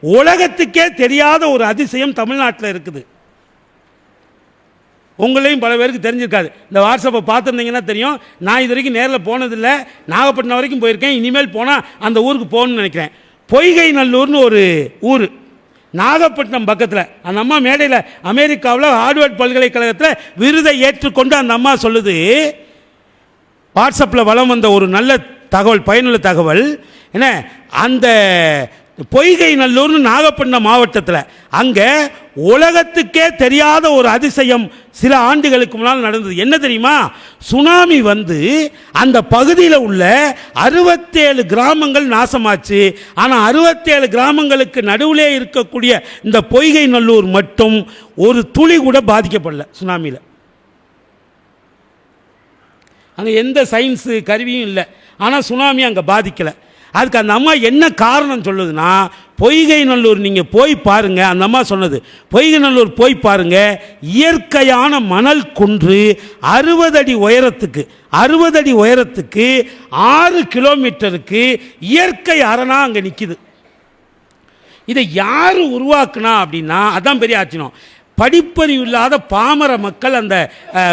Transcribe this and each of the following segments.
உலகத்துக்கே தெரியாத ஒரு அதிசயம் தமிழ்நாட்டில் இருக்குது. உங்களையும் பல பேருக்கு தெரிஞ்சிருக்காது. இந்த வாட்ஸ்அப்பை பார்த்துருந்தீங்கன்னா தெரியும். நான் இது வரைக்கும் நேரில் போனதில்லை. நாகப்பட்டினம் வரைக்கும் போயிருக்கேன். இனிமேல் போனால் அந்த ஊருக்கு போகணும்னு நினைக்கிறேன். பொய்கை நல்லூர்னு ஒரு ஊர். நாகப்பட்டினம் பக்கத்தில். அந்த அம்மா மேடையில் அமெரிக்காவில் ஹார்வர்ட் பல்கலைக்கழகத்தில் விருதை ஏற்றுக்கொண்டு அந்த அம்மா சொல்லுது. வாட்ஸ்அப்பில் வலம் வந்த ஒரு நல்ல தகவல் பயனுள்ள தகவல் என்ன? அந்த பொய்கை நல்லூர்னு நாகப்பட்டினம் மாவட்டத்தில். அங்கே உலகத்துக்கே தெரியாத ஒரு அதிசயம் சில ஆண்டுகளுக்கு முன்னால் நடந்தது. என்ன தெரியுமா? சுனாமி வந்து அந்த பகுதியில் உள்ள அறுபத்தேழு கிராமங்கள் நாசமாச்சு. ஆனால் அறுபத்தேழு கிராமங்களுக்கு நடுவிலே இருக்கக்கூடிய இந்த பொய்கை நல்லூர் மட்டும் ஒரு துளி கூட பாதிக்கப்படல சுனாமியில். அங்கே எந்த சயின்ஸு கருவியும் இல்லை. ஆனால் சுனாமி அங்கே பாதிக்கலை. அதுக்கு அந்த அம்மா என்ன காரணம் சொல்லுதுன்னா பொய்கை நல்லூர் நீங்கள் போய் பாருங்கள் அந்த அம்மா சொன்னது பொய்கை நல்லூர் போய் பாருங்கள் இயற்கையான மணல் குன்று அறுபது அடி உயரத்துக்கு அறுபது அடி உயரத்துக்கு ஆறு கிலோமீட்டருக்கு இயற்கை அரணாக அங்கே நிற்கிது இதை யார் உருவாக்குனா அப்படின்னா அதான் பெரிய ஆச்சரியம். படிப்பறிவு இல்லாத பாமர மக்கள் அந்த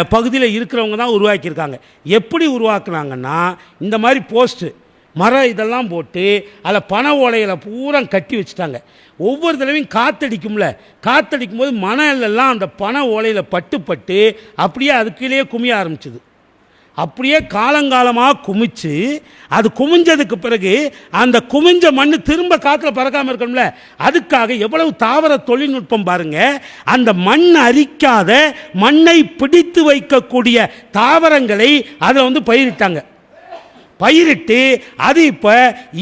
பகுதியில் இருக்கிறவங்க தான் உருவாக்கியிருக்காங்க. எப்படி உருவாக்குனாங்கன்னா இந்த மாதிரி போஸ்ட்டு. மரம் இதெல்லாம் போட்டு அதில் பனை ஓலையில் பூரா கட்டி வச்சுட்டாங்க. ஒவ்வொரு தடவையும் காத்தடிக்கும்ல. காத்தடிக்கும் போது மணலெல்லாம் அந்த பனை ஓலையில் பட்டு பட்டு அப்படியே அதுக்குள்ளேயே குமிய ஆரம்பிச்சுது. அப்படியே காலங்காலமாக குமிச்சு அது குமிஞ்சதுக்கு பிறகு அந்த குமிஞ்ச மண் திரும்ப காற்றுல பறக்காமல் இருக்கணும்ல. அதுக்காக எவ்வளவு தாவர தொழில்நுட்பம் பாருங்க. அந்த மண் அரிக்காத மண்ணை பிடித்து வைக்கக்கூடிய தாவரங்களை அதில் வந்து பயிரிட்டாங்க. பயிரிட்டு அது இப்போ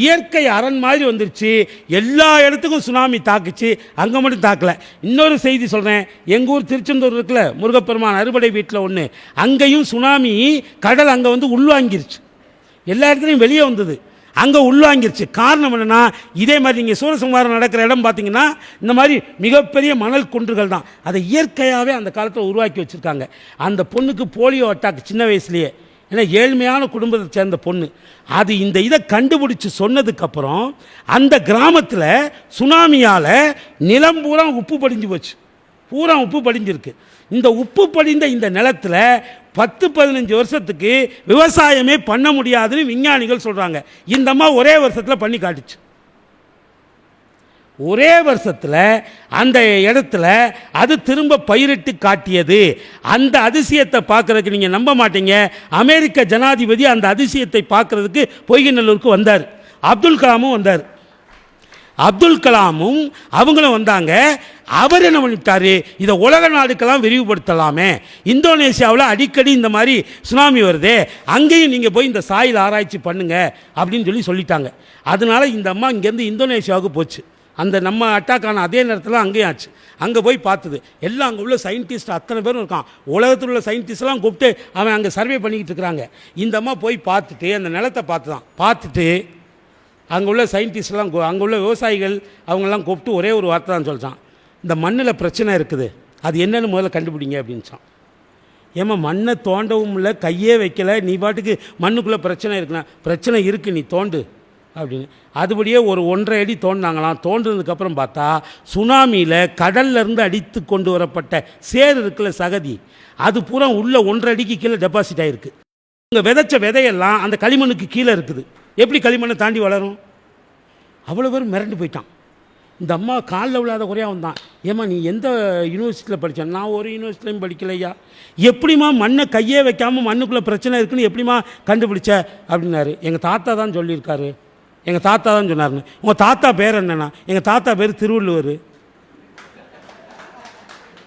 இயற்கை அரண் மாதிரி வந்துருச்சு. எல்லா இடத்துக்கும் சுனாமி தாக்குச்சு. அங்கே மட்டும் தாக்கலை. இன்னொரு செய்தி சொல்கிறேன் எங்கள் ஊர் திருச்செந்தூர் இருக்குல்ல முருகப்பெருமான் அறுபடை வீட்டில் ஒன்று அங்கேயும் சுனாமி கடல் அங்கே வந்து உள்வாங்கிருச்சு. எல்லா இடத்துலையும் வெளியே வந்தது. அங்கே உள்வாங்கிருச்சு. காரணம் என்னென்னா இதே மாதிரி நீங்கள் சூரசம்ஹாரம் நடக்கிற இடம் பார்த்தீங்கன்னா இந்த மாதிரி மிகப்பெரிய மணல் குன்றுகள் தான். அதை இயற்கையாகவே அந்த காலத்தில் உருவாக்கி வச்சுருக்காங்க. அந்த பொண்ணுக்கு போலியோ அட்டாக் சின்ன வயசுலேயே. ஏன்னா ஏழ்மையான குடும்பத்தை சேர்ந்த பொண்ணு. அது இந்த இதை கண்டுபிடிச்சி சொன்னதுக்கப்புறம் அந்த கிராமத்தில் சுனாமியால் நிலம் பூரா உப்பு படிஞ்சு போச்சு. பூரா உப்பு படிஞ்சிருக்கு. இந்த உப்பு படிந்த இந்த நிலத்தில் பத்து பதினஞ்சு வருஷத்துக்கு விவசாயமே பண்ண முடியாதுன்னு விஞ்ஞானிகள் சொல்கிறாங்க இந்தம்மா ஒரே வருஷத்தில் பண்ணி காட்டுச்சு. ஒரே வருஷத்தில் அந்த இடத்துல அது திரும்ப பயிரிட்டு காட்டியது. அந்த அதிசயத்தை பார்க்குறதுக்கு நீங்கள் நம்ப மாட்டீங்க. அமெரிக்க ஜனாதிபதி அந்த அதிசயத்தை பார்க்குறதுக்கு பொய்கிநல்லூருக்கு வந்தார். அப்துல் கலாமும் வந்தார். அப்துல் கலாமும் அவங்களும் வந்தாங்க. அவர் என்ன பண்ணிட்டாரு? இதை உலக நாடுக்கெல்லாம் விரிவுபடுத்தலாமே. இந்தோனேஷியாவில் அடிக்கடி இந்த மாதிரி சுனாமி வருதே. அங்கேயும் நீங்கள் போய் இந்த சாயில் ஆராய்ச்சி பண்ணுங்க அப்படின்னு சொல்லி சொல்லிட்டாங்க. அதனால இந்த அம்மா இங்கேருந்து இந்தோனேஷியாவுக்கு போச்சு. அந்த நம்ம அட்டாக் ஆன அதே நேரத்தில் அங்கேயும் ஆச்சு. அங்கே போய் பார்த்தது. எல்லாம் அங்கே உள்ள சயின்டிஸ்ட் அத்தனை பேரும் இருக்கான். உலகத்தில் உள்ள சயின்டிஸ்ட்லாம் கூப்பிட்டு அவன் அங்கே சர்வே பண்ணிக்கிட்டு இருக்கிறாங்க. இந்த அம்மா போய் பார்த்துட்டு அந்த நிலத்தை பார்த்து தான் பார்த்துட்டு அங்கே உள்ள சயின்டிஸ்ட்லாம் அங்கே உள்ள விவசாயிகள் அவங்கெல்லாம் கூப்பிட்டு ஒரே ஒரு வார்த்தை தான் சொல்லிட்டான் இந்த மண்ணில் பிரச்சனை இருக்குது. அது என்னென்னு முதல்ல கண்டுபிடிங்க அப்படின்ச்சான் ஏம்மா மண்ணை தோண்டவும் இல்லை கையே வைக்கல. நீ பாட்டுக்கு மண்ணுக்குள்ளே பிரச்சனை இருக்குண்ணா பிரச்சனை இருக்குது நீ தோண்டு. அப்படின்னு அதுபடியே ஒரு ஒன்றரை அடி தோண்டினாங்களாம். தோண்டினதுக்கப்புறம் பார்த்தா சுனாமியில் கடல்லேருந்து அடித்து கொண்டு வரப்பட்ட சேர் இருக்குல்ல சகதி அது பூரா உள்ள ஒன்றரை அடிக்கு கீழே டெபாசிட் ஆகிருக்கு இங்கே விதைச்ச விதையெல்லாம் அந்த களிமண்ணுக்கு கீழே இருக்குது. எப்படி களிமண்ணை தாண்டி வளரும்? அவ்வளோ பேர் மிரண்டு போயிட்டான். இந்த அம்மா காலில் விழாத குறையாக வந்தான் ஏம்மா நீ எந்த யூனிவர்சிட்டியில் படித்தேன் நான் ஒரு யூனிவர்சிட்டிலையும் படிக்கலையா? எப்படிம்மா மண்ணை கையே வைக்காமல் மண்ணுக்குள்ளே பிரச்சனை இருக்குன்னு எப்படிம்மா கண்டுபிடிச்ச? அப்படின்னாரு. எங்கள் தாத்தா தான் சொல்லியிருக்காரு. எங்கள் தாத்தா தான் சொன்னாருன்னு. உங்கள் தாத்தா பேர் என்னென்னா? எங்கள் தாத்தா பேர் திருவள்ளுவர்.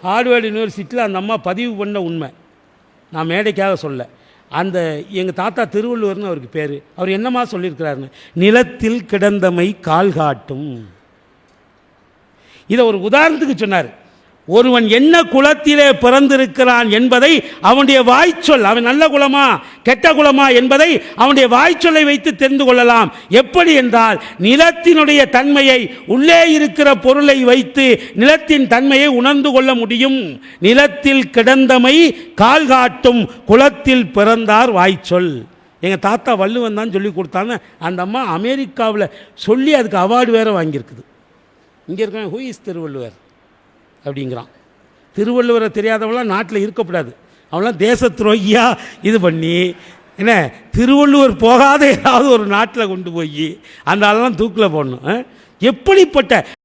ஹார்வர்டு யூனிவர்சிட்டியில் அந்த அம்மா பதிவு பண்ண உண்மை. நான் மேடைக்காக சொல்ல. அந்த எங்கள் தாத்தா திருவள்ளுவர்னு அவருக்கு பேர். அவர் என்னமா சொல்லியிருக்கிறாருன்னு? நிலத்தில் கிடந்தமை கால் காட்டும். இதை ஒரு உதாரணத்துக்கு சொன்னார். ஒருவன் என்ன குலத்திலே பிறந்திருக்கிறான் என்பதை அவனுடைய வாய்ச்சொல் அவன் நல்ல குலமா கெட்ட குலமா என்பதை அவனுடைய வாய்ச்சொல்லை வைத்து தெரிந்து கொள்ளலாம். எப்படி என்றால் நிலத்தினுடைய தன்மையை உள்ளே இருக்கிற பொருளை வைத்து நிலத்தின் தன்மையை உணர்ந்து கொள்ள முடியும். நிலத்தில் கிடந்தமை கால் காட்டும் குலத்தில் பிறந்தார் வாய்ச்சொல். எங்கள் தாத்தா வள்ளுவன் தான் சொல்லி கொடுத்தான்னு அந்த அம்மா அமெரிக்காவில் சொல்லி அதுக்கு அவார்டு வேறு வாங்கியிருக்குது. இங்கே இருக்கவன் ஹூ இஸ் திருவள்ளுவர்? அப்படிங்கிறான். திருவள்ளுவரை தெரியாதவங்களாம் நாட்டில் இருக்கக்கூடாது. அவன்லாம் தேச துரோகியாக இது பண்ணி என்ன திருவள்ளுவர் போகாத ஏதாவது ஒரு நாட்டில் கொண்டு போய் அந்த ஆளெல்லாம் தூக்கில் போடணும் எப்படிப்பட்ட